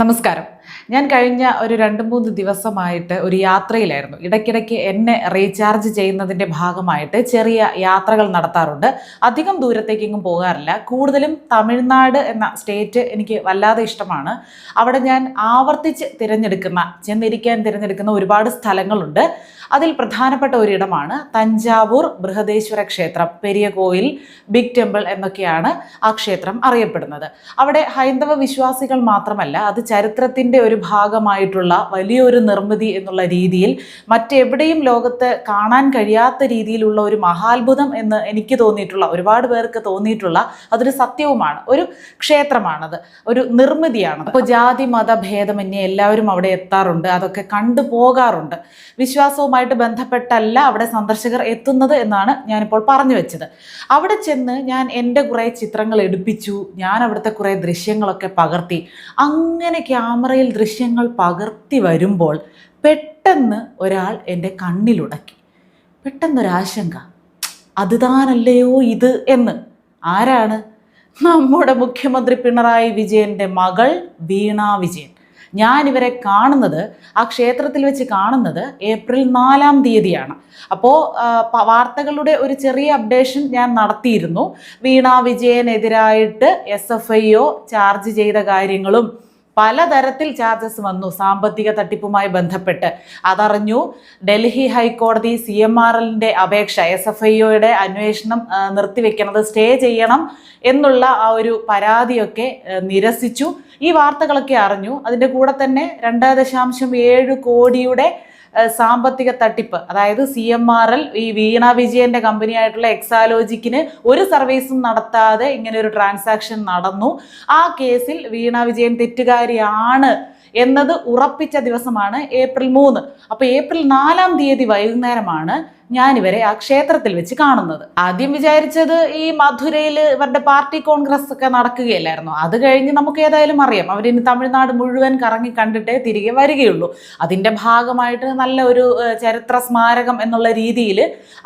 നമസ്കാരം. ഞാൻ കഴിഞ്ഞ ഒരു രണ്ട് മൂന്ന് ദിവസമായിട്ട് ഒരു യാത്രയിലായിരുന്നു. ഇടയ്ക്കിടയ്ക്ക് എന്നെ റീചാർജ് ചെയ്യുന്നതിന്റെ ഭാഗമായിട്ട് ചെറിയ യാത്രകൾ നടത്താറുണ്ട്. അധികം ദൂരത്തേക്കെങ്ങും പോകാറില്ല. കൂടുതലും തമിഴ്നാട് എന്ന സ്റ്റേറ്റ് എനിക്ക് വല്ലാതെ ഇഷ്ടമാണ്. അവിടെ ഞാൻ ആവർത്തിച്ച് തിരഞ്ഞെടുക്കുന്ന ചെന്നിരിക്കാൻ തിരഞ്ഞെടുക്കുന്ന ഒരുപാട് സ്ഥലങ്ങളുണ്ട്. അതിൽ പ്രധാനപ്പെട്ട ഒരിടമാണ് തഞ്ചാവൂർ ബൃഹദേശ്വര ക്ഷേത്രം. പെരിയ കോയിൽ ബിഗ് ടെമ്പിൾ എന്നൊക്കെയാണ് ആ ക്ഷേത്രം അറിയപ്പെടുന്നത്. അവിടെ ഹൈന്ദവ വിശ്വാസികൾ മാത്രമല്ല അത് ചരിത്രത്തിന്റെ ഒരു ഭാഗമായിട്ടുള്ള വലിയൊരു നിർമ്മിതി എന്നുള്ള രീതിയിൽ മറ്റെവിടെയും ലോകത്ത് കാണാൻ കഴിയാത്ത രീതിയിലുള്ള ഒരു മഹാത്ഭുതം എന്ന് എനിക്ക് തോന്നിയിട്ടുള്ള ഒരുപാട് പേർക്ക് തോന്നിയിട്ടുള്ള അതൊരു സത്യവുമാണ് ഒരു ക്ഷേത്രമാണത് ഒരു നിർമ്മിതിയാണ് അപ്പോൾ ജാതി മത ഭേദമന്യേ എല്ലാവരും അവിടെ എത്താറുണ്ട് അതൊക്കെ കണ്ടു പോകാറുണ്ട്. വിശ്വാസവുമായിട്ട് ബന്ധപ്പെട്ടല്ല അവിടെ സന്ദർശകർ എത്തുന്നത് എന്നാണ് ഞാനിപ്പോൾ പറഞ്ഞു വെച്ചത്. അവിടെ ചെന്ന് ഞാൻ എന്റെ കുറേ ചിത്രങ്ങൾ എടുപ്പിച്ചു ഞാൻ അവിടുത്തെ കുറേ ദൃശ്യങ്ങളൊക്കെ പകർത്തി അങ്ങനെ ക്യാമറയിൽ ദൃശ്യങ്ങൾ പകർത്തി വരുമ്പോൾ പെട്ടെന്ന് ഒരാൾ എന്റെ കണ്ണിലുടക്കി. പെട്ടെന്നൊരാശങ്ക. അത് താനല്ലയോ ഇത്? എന്ന്. ആരാണ്? നമ്മുടെ മുഖ്യമന്ത്രി പിണറായി വിജയന്റെ മകൾ വീണ വിജയൻ. ഞാൻ ഇവരെ കാണുന്നത് ആ ക്ഷേത്രത്തിൽ വെച്ച് കാണുന്നത് ഏപ്രിൽ നാലാം തീയതിയാണ്. അപ്പോൾ വാർത്തകളുടെ ഒരു ചെറിയ അപ്ഡേഷൻ ഞാൻ നടത്തിയിരുന്നു. Veena വിജയനെതിരായിട്ട് S F I O charge ചെയ്ത കാര്യങ്ങളും പലതരത്തിൽ ചാർജസ് വന്നു. സാമ്പത്തിക തട്ടിപ്പുമായി ബന്ധപ്പെട്ട്. അതറിഞ്ഞു ഡൽഹി ഹൈക്കോടതി സി എം ആർ എല്ലിന്റെ അപേക്ഷ എസ് എഫ് ഐ ഒയുടെ അന്വേഷണം നിർത്തിവെക്കണത് സ്റ്റേ ചെയ്യണം എന്നുള്ള ആ ഒരു പരാതിയൊക്കെ നിരസിച്ചു. ഈ വാർത്തകളൊക്കെ അറിഞ്ഞു. അതിന്റെ കൂടെ തന്നെ രണ്ട് ദശാംശം ഏഴ് കോടിയുടെ സാമ്പത്തിക തട്ടിപ്പ്. അതായത് സി എം ആർ എൽ ഈ വീണ വിജയന്റെ കമ്പനിയായിട്ടുള്ള എക്സാലോജിക്കിന് ഒരു സർവീസും നടത്താതെ ഇങ്ങനെ ഒരു ട്രാൻസാക്ഷൻ നടന്നു. ആ കേസിൽ വീണ വിജയൻ തെറ്റുകാരിയാണ് എന്നത് ഉറപ്പിച്ച ദിവസമാണ് ഏപ്രിൽ മൂന്ന്. അപ്പോൾ ഏപ്രിൽ നാലാം തീയതി വൈകുന്നേരമാണ് ഞാൻ ഇവരെ ആ ക്ഷേത്രത്തിൽ വെച്ച് കാണുന്നത്. ആദ്യം വിചാരിച്ചത് ഈ മധുരയിൽ ഇവരുടെ പാർട്ടി കോൺഗ്രസ് ഒക്കെ നടക്കുകയല്ലായിരുന്നു? അത് കഴിഞ്ഞ് നമുക്ക് ഏതായാലും അറിയാം. അവരിനി തമിഴ്നാട് മുഴുവൻ കറങ്ങി കണ്ടിട്ടേ തിരികെ വരികയുള്ളൂ. അതിന്റെ ഭാഗമായിട്ട് നല്ല ഒരു ചരിത്ര സ്മാരകം എന്നുള്ള രീതിയിൽ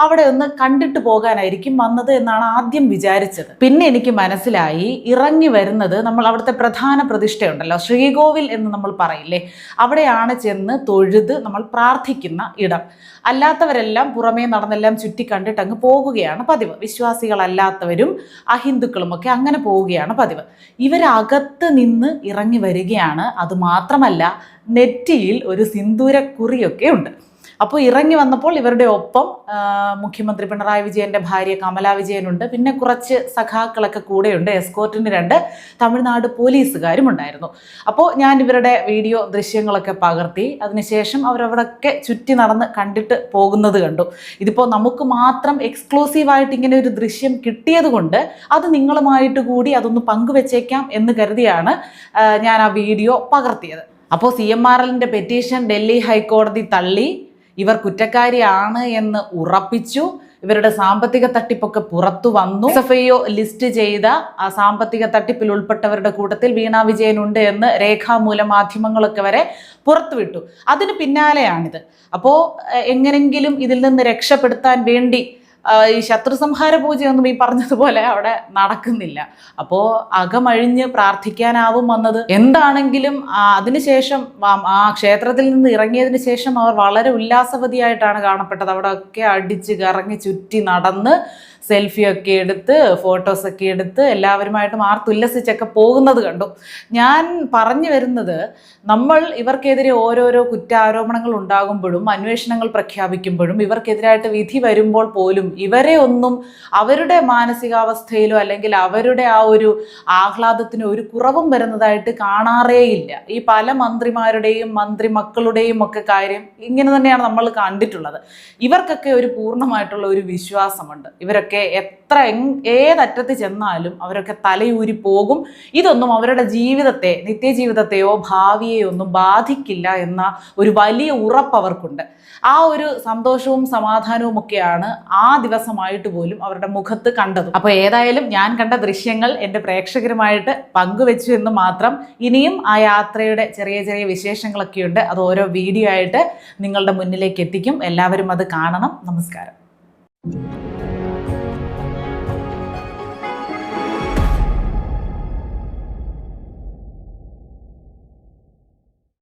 അവിടെ ഒന്ന് കണ്ടിട്ട് പോകാനായിരിക്കും വന്നത് എന്നാണ് ആദ്യം വിചാരിച്ചത്. പിന്നെ എനിക്ക് മനസ്സിലായി ഇറങ്ങി വരുന്നത് നമ്മൾ അവിടുത്തെ പ്രധാന പ്രതിഷ്ഠയുണ്ടല്ലോ ശ്രീകോവിൽ എന്ന് നമ്മൾ പറയില്ലേ? അവിടെയാണ് ചെന്ന് തൊഴുത് നമ്മൾ പ്രാർത്ഥിക്കുന്ന ഇടം. അല്ലാത്തവരെല്ലാം പുറമേ നടന്നെല്ലാം ചുറ്റി കണ്ടിട്ട് അങ്ങ് പോകുകയാണ് പതിവ്. വിശ്വാസികളല്ലാത്തവരും അഹിന്ദുക്കളും ഒക്കെ അങ്ങനെ പോവുകയാണ് പതിവ്. ഇവരകത്ത് നിന്ന് ഇറങ്ങി വരികയാണ്. അതുമാത്രമല്ല നെറ്റിയിൽ ഒരു സിന്ദൂരക്കുറിയൊക്കെ ഉണ്ട്. അപ്പോൾ ഇറങ്ങി വന്നപ്പോൾ ഇവരുടെ ഒപ്പം മുഖ്യമന്ത്രി പിണറായി വിജയന്റെ ഭാര്യ കമല വിജയനുണ്ട്. പിന്നെ കുറച്ച് സഖാക്കളൊക്കെ കൂടെയുണ്ട് എസ്കോർട്ടിന് രണ്ട് തമിഴ്നാട് പോലീസുകാരും ഉണ്ടായിരുന്നു. അപ്പോൾ ഞാൻ ഇവരുടെ വീഡിയോ ദൃശ്യങ്ങളൊക്കെ പകർത്തി. അതിനുശേഷം അവരവിടൊക്കെ ചുറ്റി നടന്ന് കണ്ടിട്ട് പോകുന്നത് കണ്ടു. ഇതിപ്പോൾ നമുക്ക് മാത്രം എക്സ്ക്ലൂസീവായിട്ട് ഇങ്ങനെ ഒരു ദൃശ്യം കിട്ടിയത് കൊണ്ട് അത് നിങ്ങളുമായിട്ട് കൂടി അതൊന്ന് പങ്കുവെച്ചേക്കാം എന്ന് കരുതിയാണ് ഞാൻ ആ വീഡിയോ പകർത്തിയത്. അപ്പോൾ സി എം ആർ എല്ലിന്റെ പെറ്റീഷൻ ഡൽഹി ഹൈക്കോടതി തള്ളി. ഇവർ കുറ്റക്കാരിയാണ് എന്ന് ഉറപ്പിച്ചു. ഇവരുടെ സാമ്പത്തിക തട്ടിപ്പൊക്കെ പുറത്തു വന്നു. എസ് ലിസ്റ്റ് ചെയ്ത ആ സാമ്പത്തിക തട്ടിപ്പിൽ ഉൾപ്പെട്ടവരുടെ കൂട്ടത്തിൽ വീണ വിജയൻ ഉണ്ട് എന്ന് രേഖാമൂല മാധ്യമങ്ങളൊക്കെ വരെ പുറത്തുവിട്ടു. അതിന് പിന്നാലെയാണിത്. അപ്പോൾ എങ്ങനെങ്കിലും ഇതിൽ നിന്ന് രക്ഷപ്പെടുത്താൻ വേണ്ടി ഈ ശത്രു സംഹാര പൂജയൊന്നും ഈ പറഞ്ഞതുപോലെ അവിടെ നടക്കുന്നില്ല. അപ്പോൾ അകമഴിഞ്ഞ് പ്രാർത്ഥിക്കാനാവും വന്നത്. എന്താണെങ്കിലും അതിനുശേഷം ആ- ക്ഷേത്രത്തിൽ നിന്ന് ഇറങ്ങിയതിന് ശേഷം അവർ വളരെ ഉല്ലാസവതിയായിട്ടാണ് കാണപ്പെട്ടത്. അവിടെ ഒക്കെ അടിച്ച് കറങ്ങി ചുറ്റി നടന്ന് സെൽഫിയൊക്കെ എടുത്ത് ഫോട്ടോസൊക്കെ എടുത്ത് എല്ലാവരുമായിട്ട് ആർത്തുല്ലസിച്ചൊക്കെ പോകുന്നത് കണ്ടു. ഞാൻ പറഞ്ഞു വരുന്നത് നമ്മൾ ഇവർക്കെതിരെ ഓരോരോ കുറ്റാരോപണങ്ങൾ ഉണ്ടാകുമ്പോഴും അന്വേഷണങ്ങൾ പ്രഖ്യാപിക്കുമ്പോഴും ഇവർക്കെതിരായിട്ട് വിധി വരുമ്പോൾ പോലും ഇവരെ ഒന്നും അവരുടെ മാനസികാവസ്ഥയിലോ അല്ലെങ്കിൽ അവരുടെ ആ ഒരു ആഹ്ലാദത്തിനോ ഒരു കുറവും വരുന്നതായിട്ട് കാണാറേയില്ല ഈ പല മന്ത്രിമാരുടെയും മന്ത്രി മക്കളുടെയും ഒക്കെ കാര്യം ഇങ്ങനെ തന്നെയാണ് നമ്മൾ കണ്ടിട്ടുള്ളത്. ഇവർക്കൊക്കെ ഒരു പൂർണമായിട്ടുള്ള ഒരു വിശ്വാസമുണ്ട്. ഇവരൊക്കെ എത്ര ഏതറ്റത്ത് ചെന്നാലും അവരൊക്കെ തലയൂരി പോകും. ഇതൊന്നും അവരുടെ ജീവിതത്തെ നിത്യജീവിതത്തെയോ ഭാവിയെയോ ഒന്നും ബാധിക്കില്ല എന്ന ഒരു വലിയ ഉറപ്പ് അവർക്കുണ്ട്. ആ ഒരു സന്തോഷവും സമാധാനവും ഒക്കെയാണ് ആ ദിവസമായിട്ട് പോലും അവരുടെ മുഖത്ത് കണ്ടത്. അപ്പോൾ ഏതായാലും ഞാൻ കണ്ട ദൃശ്യങ്ങൾ എന്റെ പ്രേക്ഷകരുമായിട്ട് പങ്കുവെച്ചു എന്ന് മാത്രം ഇനിയും ആ യാത്രയുടെ ചെറിയ ചെറിയ വിശേഷങ്ങളൊക്കെയുണ്ട്. അത് ഓരോ വീഡിയോ ആയിട്ട് നിങ്ങളുടെ മുന്നിലേക്ക് എത്തിക്കും. എല്ലാവരും അത് കാണണം. നമസ്കാരം.